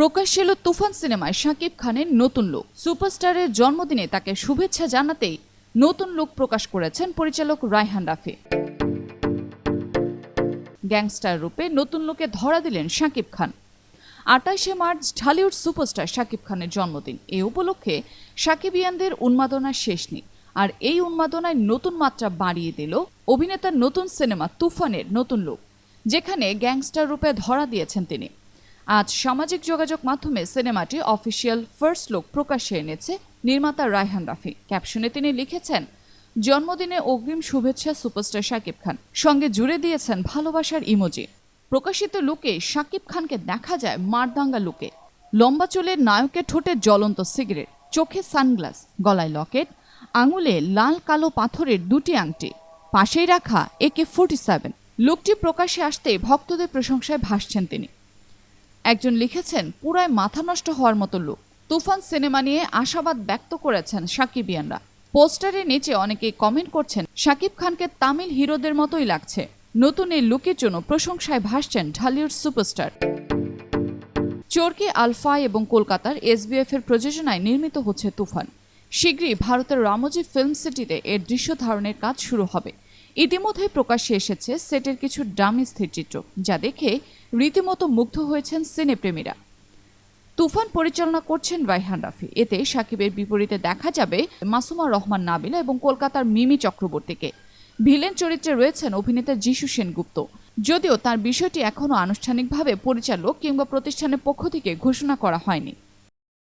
প্রকাশ্যে এলো তুফান সিনেমায় শাকিব খানের নতুন লোক সুপারস্টারের জন্মদিনে তাকে শুভেচ্ছা জানাতেই নতুন লোক প্রকাশ করেছেন পরিচালক রায়হান রাফি। গ্যাংস্টার রূপে নতুন লোকে ধরা দিলেন শাকিব খান। আটাইশে মার্চ ঢালিউড সুপারস্টার শাকিব খানের জন্মদিন। এ উপলক্ষে সাকিবিয়ানদের উন্মাদনার শেষ নেই আর এই উন্মাদনায় নতুন মাত্রা বাড়িয়ে দিল অভিনেতার নতুন সিনেমা তুফানের নতুন লোক যেখানে গ্যাংস্টার রূপে ধরা দিয়েছেন তিনি। আজ সামাজিক যোগাযোগ মাধ্যমে সিনেমাটি অফিসিয়াল ফার্স্ট লুক প্রকাশ্যে এনেছে নির্মাতা রায়হান রাফি। ক্যাপশনে তিনি লিখেছেন, জন্মদিনে অগ্রিম শুভেচ্ছা সুপারস্টার শাকিব খান। সঙ্গে জুড়ে দিয়েছেন ভালোবাসার ইমোজি। প্রকাশিত লুকে শাকিব খানকে দেখা যায় মারদাঙ্গা লুকে। লম্বা চুলের নায়কের ঠোঁটে জ্বলন্ত সিগারেট, চোখে সানগ্লাস, গলায় লকেট, আঙুলে লাল কালো পাথরের দুটি আংটি, পাশেই রাখা একে ফোর্টি সেভেন। লুকটি প্রকাশ্যে আসতে ভক্তদের প্রশংসায় ভাসছেন তিনি। একজন লিখেছেন, পুরায় মাথা নষ্ট হওয়ার মতো লুক তুফান সিনেমা নিয়ে আশাবাদ ব্যক্ত করেছেন সাকিবিয়ানরা। পোস্টারের নিচে অনেকেই কমেন্ট করছেন শাকিব খানকে তামিল হিরোদের মতোই লাগছে। নতুন এই লুকের জন্য প্রশংসায় ভাসছেন ঢালিউড সুপারস্টার। চরকি আলফা এবং কলকাতার এসবিএফ এর প্রযোজনায় নির্মিত হচ্ছে তুফান। শীঘ্রই ভারতের রামজি ফিল্ম সিটিতে এর দৃশ্য ধারণের কাজ শুরু হবে। ইতিমধ্যে প্রকাশ্যে এসেছে সেটের কিছু ডামি স্থিরচিত্র, যা দেখে রীতিমতো মুগ্ধ হয়েছেন সিনেপ্রেমীরা। তুফান পরিচালনা করছেন রাইহান রাফি। এতে সাকিবের বিপরীতে দেখা যাবে মাসুমা রহমান নাবিলা এবং কলকাতার মিমি চক্রবর্তীকে। ভিলেন চরিত্রে রয়েছেন অভিনেতা যিশু সেনগুপ্ত। যদিও তার বিষয়টি এখনও আনুষ্ঠানিকভাবে পরিচালক কিংবা প্রতিষ্ঠানের পক্ষ থেকে ঘোষণা করা হয়নি।